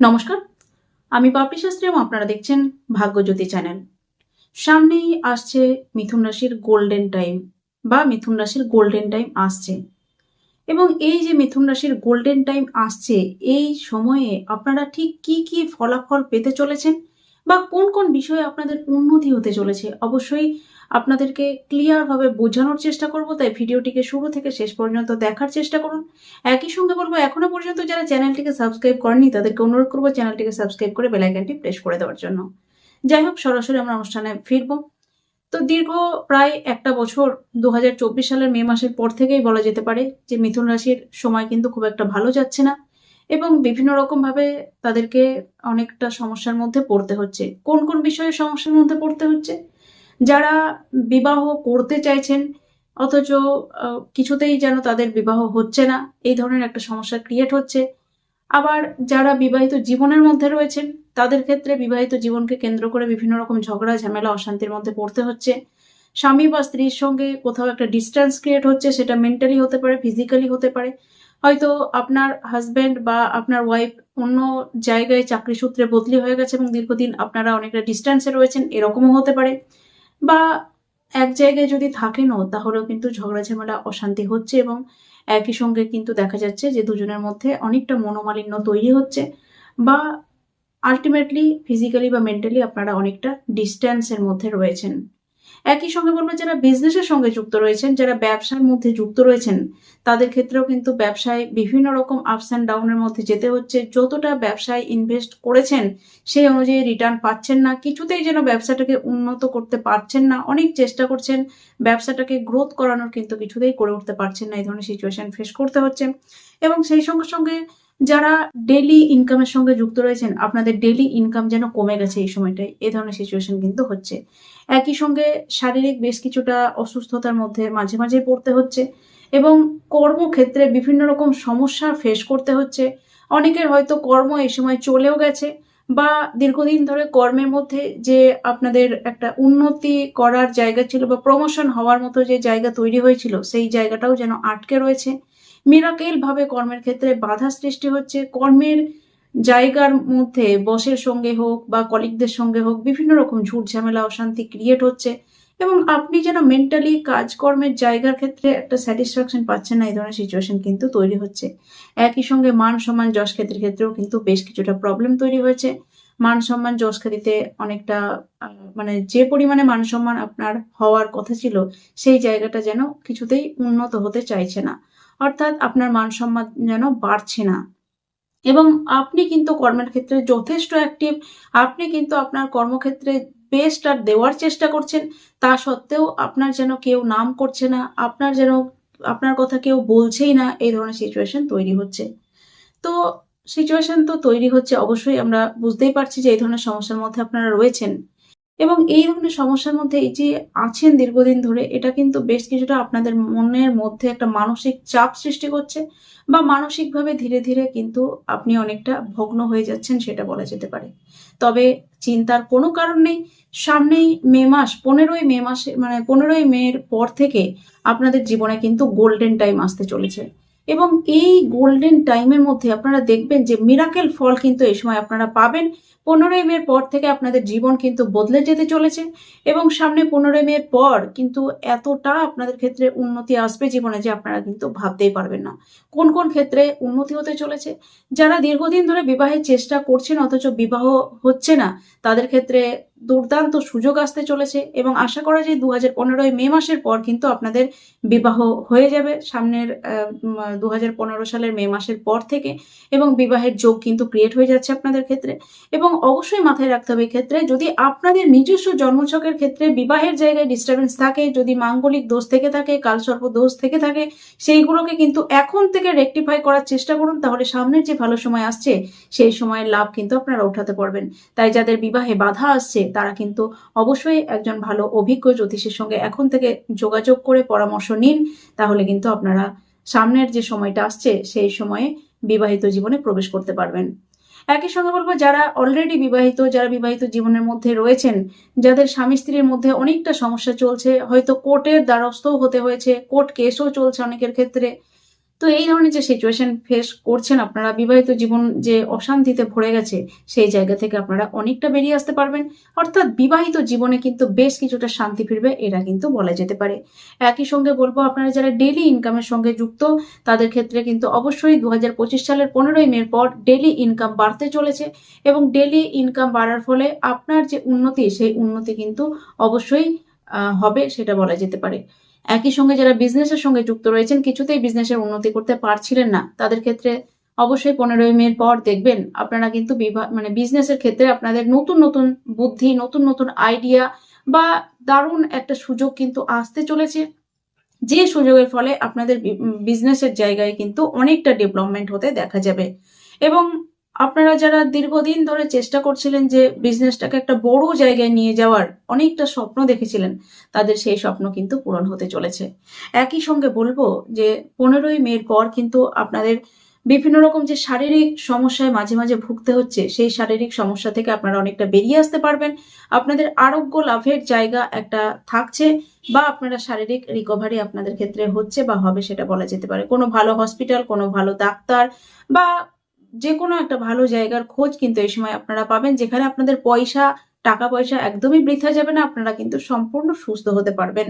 নমস্কার। আমি পাপড়ি শাস্ত্রী এবং আপনারা দেখছেন ভাগ্যজ্যোতি চ্যানেল। সামনেই আসছে মিথুন রাশির গোল্ডেন টাইম বা মিথুন রাশির গোল্ডেন টাইম আসছে। এবং এই যে মিথুন রাশির গোল্ডেন টাইম আসছে, এই সময়ে আপনারা ঠিক কি কি ফলাফল পেতে চলেছেন বা কোন কোন বিষয়ে আপনাদের উন্নতি হতে চলেছে, অবশ্যই আপনাদেরকে ক্লিয়ারভাবে বোঝানোর চেষ্টা করব। তাই ভিডিওটিকে শুরু থেকে শেষ পর্যন্ত দেখার চেষ্টা করুন। একই সঙ্গে বলব, এখনও পর্যন্ত যারা চ্যানেলটিকে সাবস্ক্রাইব করেনি তাদেরকে অনুরোধ করব চ্যানেলটিকে সাবস্ক্রাইব করে বেলাইকানটি প্রেস করে দেওয়ার জন্য। যাই হোক, সরাসরি আমরা অনুষ্ঠানে ফিরবো। তো দীর্ঘ প্রায় একটা বছর দু হাজার চব্বিশ সালের মে মাসের পর থেকেই বলা যেতে পারে যে মিথুন রাশির সময় কিন্তু খুব একটা ভালো যাচ্ছে না। এবং বিভিন্ন রকম ভাবে তাদেরকে অনেকটা সমস্যার মধ্যে পড়তে হচ্ছে। কোন কোন বিষয়ে সমস্যার মধ্যে পড়তে হচ্ছে? যারা বিবাহ করতে চাইছেন, অথচ কিছুতেই যেন তাদের বিবাহ হচ্ছে না, এই ধরনের একটা সমস্যা ক্রিয়েট হচ্ছে। আবার যারা বিবাহিত জীবনের মধ্যে রয়েছেন, তাদের ক্ষেত্রে বিবাহিত জীবনকে কেন্দ্র করে বিভিন্ন রকম ঝগড়া, ঝামেলা, অশান্তির মধ্যে পড়তে হচ্ছে। স্বামী বা স্ত্রীর সঙ্গে কোথাও একটা ডিস্টেন্স ক্রিয়েট হচ্ছে, সেটা মেন্টালি হতে পারে ফিজিক্যালি হতে পারে। হয়তো আপনার হাজবেন্ড বা আপনার ওয়াইফ অন্য জায়গায় চাকরি সূত্রে বদলি হয়ে গেছে এবং দীর্ঘদিন আপনারা অনেকটা ডিস্টেন্সে রয়েছেন, এরকমও হতে পারে। বা এক জায়গায় যদি থাকেনও, তাহলেও কিন্তু ঝগড়া ঝামেলা অশান্তি হচ্ছে এবং একই সঙ্গে কিন্তু দেখা যাচ্ছে যে দুজনের মধ্যে অনেকটা মনোমালিন্য তৈরি হচ্ছে বা আলটিমেটলি ফিজিক্যালি বা মেন্টালি আপনারা অনেকটা ডিস্ট্যান্সের মধ্যে রয়েছেন। একই সঙ্গে বলব যারা বিজনেসের সঙ্গে যুক্ত রয়েছেন, যারা ব্যবসার মধ্যে যুক্ত রয়েছেন, তাদের ক্ষেত্রেও কিন্তু ব্যবসায় বিভিন্ন রকম আপস অ্যান্ড ডাউনের মধ্যে যেতে হচ্ছে। যতটা ব্যবসায় ইনভেস্ট করেছেন, সেই অনুযায়ী রিটার্ন পাচ্ছেন না। কিছুতেই যেন ব্যবসাটাকে উন্নত করতে পারছেন না। অনেক চেষ্টা করছেন, ব্যবসাটাকে গ্রোথ করানোর, কিন্তু কিছুতেই করে উঠতে পারছেন না। এই ধরনের সিচুয়েশন ফেস করতে হচ্ছে। এবং সেই সঙ্গে সঙ্গে যারা ডেলি ইনকামের সঙ্গে যুক্ত রয়েছেন, আপনাদের ডেলি ইনকাম যেন কমে গেছে এই সময়টায় এই ধরনের সিচুয়েশন কিন্তু হচ্ছে। একই সঙ্গে শারীরিক বেশ কিছুটা অসুস্থতার মধ্যে মাঝে মাঝে পড়তে হচ্ছে এবং কর্মক্ষেত্রে বিভিন্ন রকম সমস্যা ফেস করতে হচ্ছে। অনেকের হয়তো কর্ম এই সময় চলেও গেছে বা দীর্ঘদিন ধরে কর্মের মধ্যে যে আপনাদের একটা উন্নতি করার জায়গা ছিল বা প্রমোশন হওয়ার মতো যে জায়গা তৈরি হয়েছিল, সেই জায়গাটাও যেন আটকে রয়েছে। মিরাকেল ভাবে কর্মের ক্ষেত্রে বাধা সৃষ্টি হচ্ছে। কর্মের জায়গার মধ্যে বসের সঙ্গে হোক বা কলিগদের সঙ্গে হোক, বিভিন্ন রকম ঝুট ঝামেলা, অশান্তি ক্রিয়েট হচ্ছে। এবং আপনি যেন মেন্টালি কাজকর্মের জায়গার ক্ষেত্রে একটা স্যাটিসফ্যাকশন পাচ্ছেন না, এই ধরনের সিচুয়েশন কিন্তু তৈরি হচ্ছে। একই সঙ্গে মান সম্মান যশ খ্যাতির ক্ষেত্রেও কিন্তু বেশ কিছুটা প্রবলেম তৈরি হয়েছে। মান সম্মান যশ খ্যাতিতে অনেকটা মানে যে পরিমাণে মান সম্মান আপনার হওয়ার কথা ছিল, সেই জায়গাটা যেন কিছুতেই উন্নত হতে চাইছে না। অর্থাৎ আপনার মান সম্মান যেন বাড়ছে না। এবং আপনি কিন্তু কর্মের ক্ষেত্রে যথেষ্ট অ্যাক্টিভ আপনি কিন্তু আপনার কর্মক্ষেত্রে বেস্ট আর দেওয়ার চেষ্টা করছেন, তা সত্ত্বেও আপনার যেন কেউ নাম করছে না, আপনার যেন, আপনার কথা কেউ বলছেই না, এই ধরনের সিচুয়েশন তৈরি হচ্ছে। তো সিচুয়েশন তো তৈরি হচ্ছে, অবশ্যই আমরা বুঝতেই পারছি যে এই ধরনের সমস্যার মধ্যে আপনারা রয়েছেন। এবং এই ধরনের সমস্যার মধ্যে এই যে আছেন দীর্ঘদিন ধরে, এটা কিন্তু বেশ কিছুটা আপনাদের মনের মধ্যে একটা মানসিক চাপ সৃষ্টি করছে বা মানসিকভাবে ধীরে ধীরে কিন্তু আপনি অনেকটা ভগ্ন হয়ে যাচ্ছেন সেটা বলা যেতে পারে। তবে চিন্তার কোনো কারণ নেই। সামনেই মে মাস, পনেরোই মে মাসে মানে পনেরোই মের পর থেকে আপনাদের জীবনে কিন্তু গোল্ডেন টাইম আসতে চলেছে। এবং এই গোল্ডেন টাইমের মধ্যে আপনারা দেখবেন যে মিরাকেল ফল কিন্তু এই সময় আপনারা পাবেন। পনেরোই মের পর থেকে আপনাদের জীবন কিন্তু বদলে যেতে চলেছে এবং সামনে পনেরোই মের পর কিন্তু এতটা আপনাদের ক্ষেত্রে উন্নতি আসবে জীবনে যে আপনারা কিন্তু ভাবতেই পারবেন না। কোন কোন ক্ষেত্রে উন্নতি হতে চলেছে? যারা দীর্ঘদিন ধরে বিবাহের চেষ্টা করছেন অথচ বিবাহ হচ্ছে না, তাদের ক্ষেত্রে দুর্দান্ত সুযোগ আসতে চলেছে এবং আশা করা যায় দু হাজার পনেরোই মে মাসের পর কিন্তু আপনাদের বিবাহ হয়ে যাবে। সামনের দু হাজার পনেরো সালের মে মাসের পর থেকে এবং বিবাহের যোগ কিন্তু ক্রিয়েট হয়ে যাচ্ছে আপনাদের ক্ষেত্রে। এবং অবশ্যই মাথায় রাখতে হবে ক্ষেত্রে যদি আপনাদের নিজস্ব জন্মছকের ক্ষেত্রে বিবাহের জায়গায় ডিস্টারবেন্স থাকে, যদি মাঙ্গলিক দোষ থেকে থাকে, কালসর্প দোষ থেকে থাকে, সেইগুলোকে কিন্তু এখন থেকে রেকটিফাই করার চেষ্টা করুন, তাহলে সামনের যে ভালো সময় আসছে, সেই সময়ের লাভ কিন্তু আপনারা উঠাতে পারবেন। তাই যাদের বিবাহে বাধা আসছে তারা কিন্তু অবশ্যই একজন ভালো অভিজ্ঞ জ্যোতিষের সঙ্গে এখন থেকে যোগাযোগ করে পরামর্শ নিন, তাহলে কিন্তু আপনারা সামনের যে সময়টা আসছে, সেই সময়ে বিবাহিত জীবনে প্রবেশ করতে পারবেন। একই সঙ্গে বলব, যারা অলরেডি বিবাহিত, যারা বিবাহিত জীবনের মধ্যে রয়েছেন, যাদের স্বামী স্ত্রীর মধ্যে অনেকটা সমস্যা চলছে, হয়তো কোর্টের দ্বারস্থও হতে হয়েছে, কোর্ট কেসও চলছে অনেকের ক্ষেত্রে তো এই ধরনের যে সিচুয়েশন ফেস করছেন আপনারা, বিবাহিত জীবন যে অশান্তিতে ভরে গেছে, সেই জায়গা থেকে আপনারা অনেকটা বেরিয়ে আসতে পারবেন। অর্থাৎ বিবাহিত জীবনে কিন্তু বেশ কিছুটা শান্তি ফিরবে, এটা কিন্তু বলা যেতে পারে। একই সঙ্গে বলব, আপনারা যারা ডেলি ইনকামের সঙ্গে যুক্ত, তাদের ক্ষেত্রে কিন্তু অবশ্যই দু হাজার পঁচিশ সালের পনেরোই মের পর ডেলি ইনকাম বাড়তে চলেছে এবং ডেলি ইনকাম বাড়ার ফলে আপনার যে উন্নতি, সেই উন্নতি কিন্তু অবশ্যই হবে, সেটা বলা যেতে পারে। একই সঙ্গে যারা বিজনেসের সঙ্গে যুক্ত রয়েছেন, কিছুতেই বিজনেসের উন্নতি করতে পারছিলেন না। তাদের ক্ষেত্রে অবশ্যই পনেরোই মের পর দেখবেন আপনারা কিন্তু মানে বিজনেসের ক্ষেত্রে আপনাদের নতুন নতুন বুদ্ধি, নতুন নতুন আইডিয়া বা দারুণ একটা সুযোগ কিন্তু আসতে চলেছে। যে সুযোগের ফলে আপনাদের বিজনেসের জায়গায় কিন্তু অনেকটা ডেভেলপমেন্ট হতে দেখা যাবে। এবং আপনারা যারা দীর্ঘদিন ধরে চেষ্টা করছিলেন যে বিজনেসটাকে একটা বড় জায়গায় নিয়ে যাওয়ার অনেকটা স্বপ্ন দেখেছিলেন, তাদের সেই স্বপ্ন কিন্তু পূরণ হতে চলেছে। একই সঙ্গে বলব যে পনেরোই মের পর কিন্তু আপনাদের বিভিন্ন রকম যে শারীরিক সমস্যায় মাঝে মাঝে ভুগতে হচ্ছে, সেই শারীরিক সমস্যা থেকে আপনারা অনেকটা বেরিয়ে আসতে পারবেন। আপনাদের আরোগ্য লাভের জায়গা একটা থাকছে বা আপনারা শারীরিক রিকভারি আপনাদের ক্ষেত্রে হচ্ছে বা হবে সেটা বলা যেতে পারে। কোনো ভালো হসপিটাল কোনো ভালো ডাক্তার বা যে কোনো একটা ভালো জায়গার খোঁজ কিন্তু এই সময় আপনারা পাবেন যেখানে আপনাদের পয়সা টাকা পয়সা একদমই বৃথা যাবে না, আপনারা কিন্তু সম্পূর্ণ সুস্থ হতে পারবেন।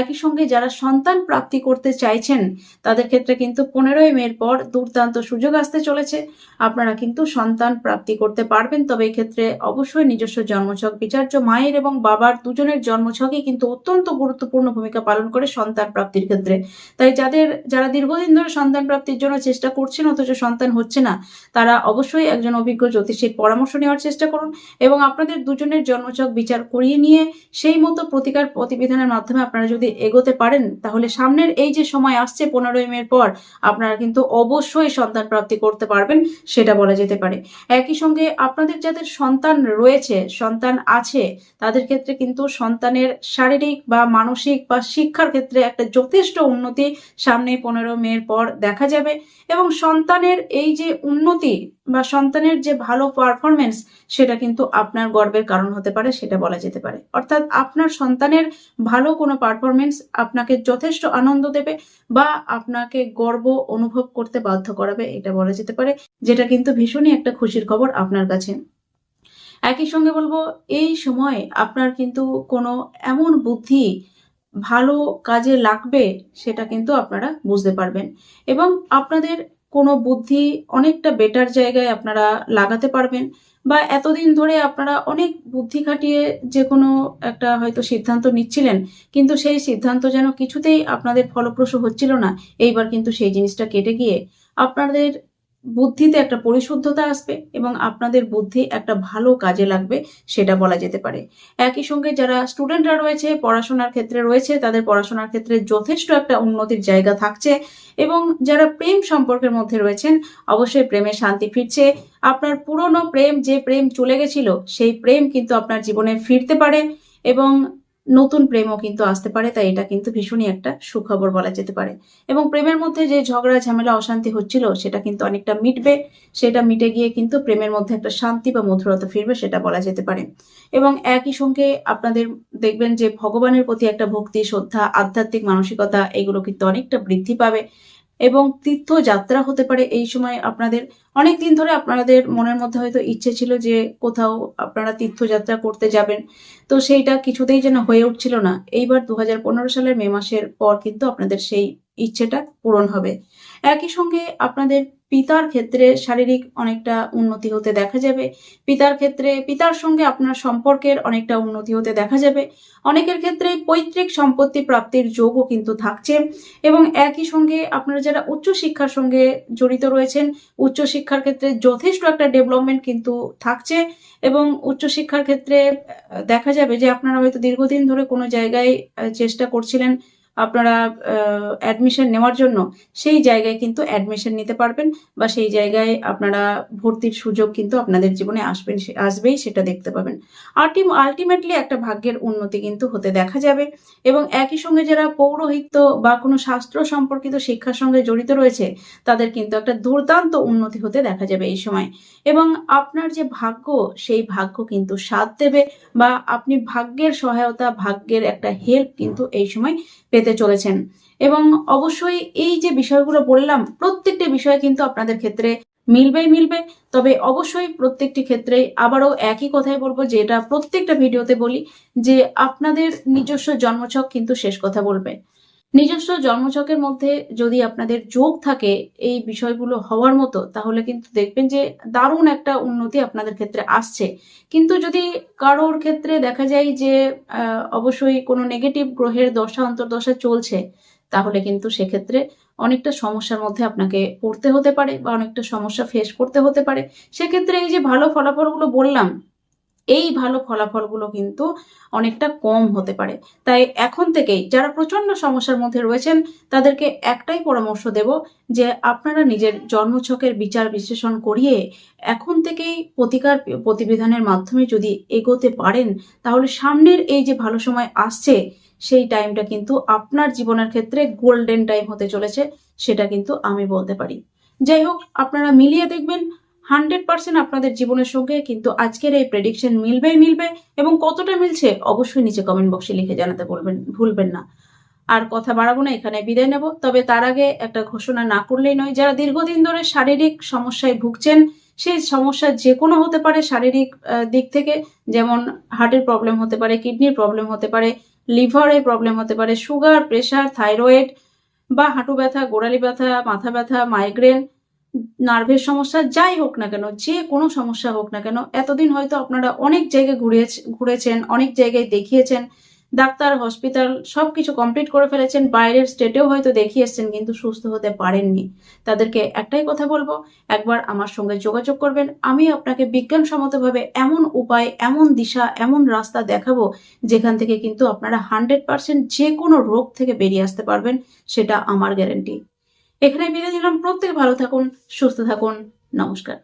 একই সঙ্গে যারা সন্তান প্রাপ্তি করতে চাইছেন, তাদের ক্ষেত্রে কিন্তু পনেরোই মের পর দুর্দান্ত সুযোগ আসতে চলেছে। আপনারা কিন্তু সন্তান প্রাপ্তি করতে পারবেন, তবে ক্ষেত্রে অবশ্যই নিজস্ব জন্মছক, বিচার্য মায়ের এবং বাবার দুজনের জন্মছকই কিন্তু অত্যন্ত গুরুত্বপূর্ণ ভূমিকা পালন করে সন্তান প্রাপ্তির ক্ষেত্রে। তাই যাদের, যারা দীর্ঘদিন ধরে সন্তান প্রাপ্তির জন্য চেষ্টা করছেন, অথচ সন্তান হচ্ছে না, তারা অবশ্যই একজন অভিজ্ঞ জ্যোতিষীর পরামর্শ নেওয়ার চেষ্টা করুন এবং আপনাদের দুজনের জন্মছক বিচার করিয়ে নিয়ে সেই মতো প্রতিকার প্রতিবিধানের মাধ্যমে আপনারা যদি এগোতে পারেন, তাহলে সামনের এই যে সময় আসছে পনেরোই মের পর, আপনারা কিন্তু অবশ্যই সন্তান প্রাপ্তি করতে পারবেন, সেটা বলা যেতে পারে। একই সঙ্গে আপনাদের যাদের সন্তান রয়েছে, সন্তান আছে, তাদের ক্ষেত্রে কিন্তু সন্তানের শারীরিক বা মানসিক বা শিক্ষার ক্ষেত্রে একটা যথেষ্ট উন্নতি সামনে পনেরো মের পর দেখা যাবে। এবং সন্তানের এই যে উন্নতি বা সন্তানের যে ভালো পারফরমেন্স সেটা কিন্তু আপনার গর্বের কারণ হতে পারে, সেটা বলা যেতে পারে। অর্থাৎ আপনার সন্তানের ভালো কোনো পারফরমেন্স আপনাকে যথেষ্ট আনন্দ দেবে বা আপনাকে গর্ব অনুভব করতে বাধ্য করাবে, এটা বলা যেতে পারে, যেটা কিন্তু ভীষণই একটা খুশির খবর আপনার কাছে। একই সঙ্গে বলব, এই সময় আপনার কিন্তু কোনো এমন বুদ্ধি ভালো কাজে লাগবে, সেটা কিন্তু আপনারা বুঝতে পারবেন। এবং আপনাদের কোনো বুদ্ধি অনেকটা বেটার জায়গায় আপনারা লাগাতে পারবেন বা এতদিন ধরে আপনারা অনেক বুদ্ধি খাটিয়ে যে কোনো একটা হয়তো সিদ্ধান্ত নিচ্ছিলেন, কিন্তু সেই সিদ্ধান্ত যেন কিছুতেই আপনাদের ফলপ্রসূ হচ্ছিল না। এইবার কিন্তু সেই জিনিসটা কেটে গিয়ে আপনাদের বুদ্ধিতে একটা পরিশুদ্ধতা আসবে এবং আপনাদের বুদ্ধি একটা ভালো কাজে লাগবে, সেটা বলা যেতে পারে। একই সঙ্গে যারা স্টুডেন্টরা রয়েছে, পড়াশোনার ক্ষেত্রে রয়েছে, তাদের পড়াশোনার ক্ষেত্রে যথেষ্ট একটা উন্নতির জায়গা থাকছে এবং যারা প্রেম সম্পর্কের মধ্যে রয়েছেন, অবশ্যই প্রেমে শান্তি ফিরছে। আপনার পুরনো প্রেম, যে প্রেম চলে গেছিল, সেই প্রেম কিন্তু আপনার জীবনে ফিরতে পারে এবং নতুন প্রেমও কিন্তু আসতে পারে, তাই এটা কিন্তু ভীষণই একটা সুখবর বলা যেতে পারে। এবং প্রেমের মধ্যে যে ঝগড়া, ঝামেলা, অশান্তি হচ্ছিল, সেটা কিন্তু অনেকটা মিটবে, সেটা মিটে গিয়ে কিন্তু প্রেমের মধ্যে একটা শান্তি বা মধুরতা ফিরবে, সেটা বলা যেতে পারে। এবং একই সঙ্গে আপনাদের দেখবেন যে ভগবানের প্রতি একটা ভক্তি, শ্রদ্ধা, আধ্যাত্মিক মানসিকতা, এগুলো কিন্তু অনেকটা বৃদ্ধি পাবে। এবং তীর্থযাত্রা হতে পারে এই সময় আপনাদের। অনেক দিন ধরে আপনাদের মনের মধ্যে হয়তো ইচ্ছে ছিল যে কোথাও আপনারা তীর্থযাত্রা করতে যাবেন। তো সেইটা কিছুতেই যেন হয়ে উঠছিল না। এইবার দু হাজার পনেরো সালের মে মাসের পর কিন্তু আপনাদের সেই ইচ্ছেটা পূরণ হবে। একই সঙ্গে আপনাদের পিতার ক্ষেত্রে শারীরিক অনেকটা উন্নতি হতে দেখা যাবে। পিতার ক্ষেত্রে, পিতার সঙ্গে আপনার সম্পর্কের অনেকটা উন্নতি হতে দেখা যাবে। অনেকের ক্ষেত্রে পৈতৃক সম্পত্তি প্রাপ্তির যোগও কিন্তু থাকছে এবং একই সঙ্গে আপনারা যারা উচ্চশিক্ষার সঙ্গে জড়িত রয়েছেন, উচ্চশিক্ষার ক্ষেত্রে যথেষ্ট একটা ডেভেলপমেন্ট কিন্তু থাকছে এবং উচ্চশিক্ষার ক্ষেত্রে দেখা যাবে যে আপনারা হয়তো দীর্ঘদিন ধরে কোনো জায়গায় চেষ্টা করছিলেন আপনারা অ্যাডমিশন নেওয়ার জন্য সেই জায়গায় কিন্তু অ্যাডমিশন নিতে পারবেন বা সেই জায়গায় আপনারা ভর্তির সুযোগ কিন্তু আপনাদের জীবনে আসবেন আসবেই সেটা দেখতে পাবেন। আলটিম আলটিমেটলি একটা ভাগ্যের উন্নতি কিন্তু হতে দেখা যাবে এবং একই সঙ্গে যারা পৌরোহিত্য বা কোনো শাস্ত্র সম্পর্কিত শিক্ষার সঙ্গে জড়িত রয়েছে, তাদের কিন্তু একটা দুর্দান্ত উন্নতি হতে দেখা যাবে এই সময়। এবং আপনার যে ভাগ্য, সেই ভাগ্য কিন্তু সাথ দেবে বা আপনি ভাগ্যের সহায়তা, ভাগ্যের একটা হেল্প কিন্তু এই সময় পেতে পেতে চলেছেন। এবং অবশ্যই এই যে বিষয়গুলো বললাম, প্রত্যেকটি বিষয় কিন্তু আপনাদের ক্ষেত্রে মিলবেই মিলবে। তবে অবশ্যই প্রত্যেকটি ক্ষেত্রে আবারও একই কথাই বলব যে এটা প্রত্যেকটা ভিডিওতে বলি, যে আপনাদের নিজস্ব জন্মছক কিন্তু শেষ কথা বলবে। নিজস্ব জন্মছকের মধ্যে যদি আপনাদের যোগ থাকে এই বিষয়গুলো হওয়ার মতো, তাহলে কিন্তু দেখবেন যে দারুণ একটা উন্নতি আপনাদের ক্ষেত্রে আসছে। কিন্তু যদি কারোর ক্ষেত্রে দেখা যায় যে অবশ্যই কোনো নেগেটিভ গ্রহের দশা, অন্তর্দশা চলছে, তাহলে কিন্তু সেক্ষেত্রে অনেকটা সমস্যার মধ্যে আপনাকে পড়তে হতে পারে বা অনেকটা সমস্যা ফেস করতে হতে পারে। সেক্ষেত্রে এই যে ভালো ফলাফলগুলো বললাম এই ভালো ফলাফলগুলো কিন্তু অনেকটা কম হতে পারে। তাই এখন থেকেই যারা প্রচণ্ড সমস্যার মধ্যে রয়েছেন, তাদেরকে একটাই পরামর্শ দেব যে আপনারা নিজের জন্মছকের বিচার বিশ্লেষণ করিয়ে এখন থেকেই প্রতিকার প্রতিবিধানের মাধ্যমে যদি এগোতে পারেন, তাহলে সামনের এই যে ভালো সময় আসছে, সেই টাইমটা কিন্তু আপনার জীবনের ক্ষেত্রে গোল্ডেন টাইম হতে চলেছে, সেটা কিন্তু আমি বলতে পারি। যাই হোক, আপনারা মিলিয়ে দেখবেন হান্ড্রেড পার্সেন্ট আপনাদের জীবনের সঙ্গে কিন্তু আজকের এই প্রেডিকশন মিলবেই মিলবে এবং কতটা মিলছে অবশ্যই নিচে কমেন্ট বক্সে লিখে জানাতে বলবেন, ভুলবেন না। আর কথা বাড়াবো না, এখানে বিদায় নেব। তবে তার আগে একটা ঘোষণা না করলেই নয়, যারা দীর্ঘদিন ধরে শারীরিক সমস্যায় ভুগছেন, সেই সমস্যা যে কোনো হতে পারে শারীরিক দিক থেকে, যেমন হার্টের প্রবলেম হতে পারে কিডনির প্রবলেম হতে পারে লিভারের প্রবলেম হতে পারে সুগার প্রেশার থাইরয়েড বা হাঁটু ব্যথা, গোড়ালি ব্যথা, মাথা ব্যথা মাইগ্রেন নার্ভের সমস্যা যাই হোক না কেন, যে কোনো সমস্যা হোক না কেন, এতদিন হয়তো আপনারা অনেক জায়গায় ঘুরে ঘুরেছেন, অনেক জায়গায় দেখিয়েছেন, ডাক্তার, হসপিটাল সবকিছু কমপ্লিট করে ফেলেছেন, বাইরের স্টেটেও হয়তো দেখিয়ে এসছেন, কিন্তু সুস্থ হতে পারেননি। তাদেরকে একটাই কথা বলব, একবার আমার সঙ্গে যোগাযোগ করবেন, আমি আপনাকে বিজ্ঞানসম্মতভাবে এমন উপায়, এমন দিশা, এমন রাস্তা দেখাবো, যেখান থেকে কিন্তু আপনারা হান্ড্রেড পার্সেন্ট যে কোনো রোগ থেকে বেরিয়ে আসতে পারবেন, সেটা আমার গ্যারেন্টি এখানে বিদায় নিলাম। প্রত্যেকে ভালো থাকুন সুস্থ থাকুন। নমস্কার।